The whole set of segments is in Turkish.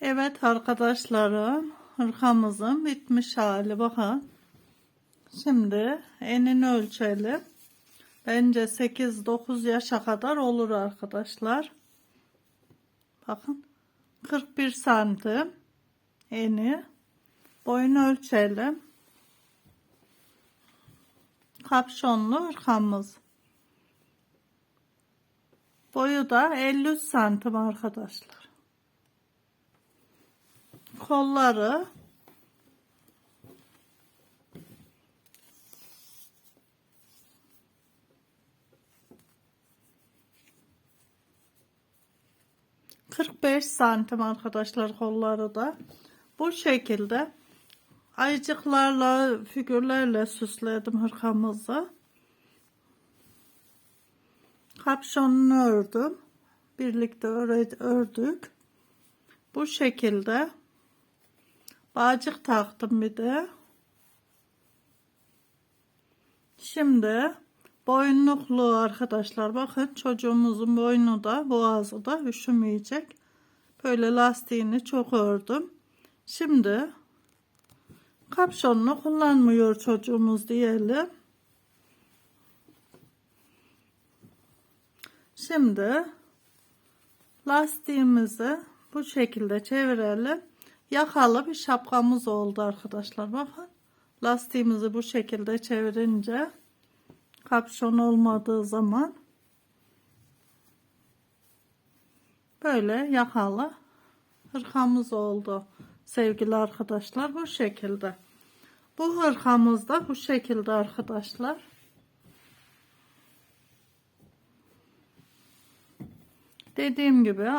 Evet arkadaşlarım, hırkamızın bitmiş hali bakın. Şimdi enini ölçelim. Bence 8-9 yaşa kadar olur arkadaşlar. Bakın 41 santim eni. Boyunu ölçelim. Kapşonlu hırkamız. Boyu da 53 santim arkadaşlar. Kolları Kırk beş santim arkadaşlar kolları da. Bu şekilde ayıcıklarla, figürlerle süsledim hırkamızı. Kapşonunu ördüm. Birlikte ördük. Bu şekilde bağcık taktım bir de. Şimdi boynluklu arkadaşlar bakın çocuğumuzun boynu da boğazı da üşümeyecek. Böyle lastiğini çok ördüm. Şimdi kapşonunu kullanmıyor çocuğumuz diyelim. Şimdi lastiğimizi bu şekilde çevirelim. Yakalı bir şapkamız oldu arkadaşlar. Bakın lastiğimizi bu şekilde çevirince kapşon olmadığı zaman böyle yakalı hırkamız oldu sevgili arkadaşlar bu şekilde. Bu hırkamız da bu şekilde arkadaşlar. Dediğim gibi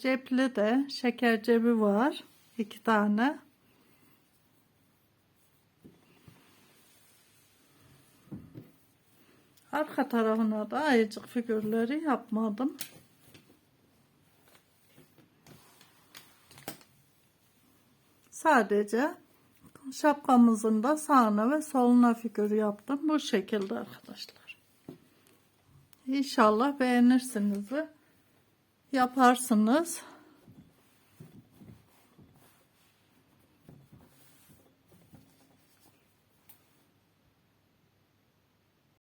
cepli de şeker cebi var. İki tane. Arka tarafına da ayıcık figürleri yapmadım. Sadece şapkamızın da sağına ve soluna figür yaptım. Bu şekilde arkadaşlar. İnşallah beğenirsiniz ve yaparsınız.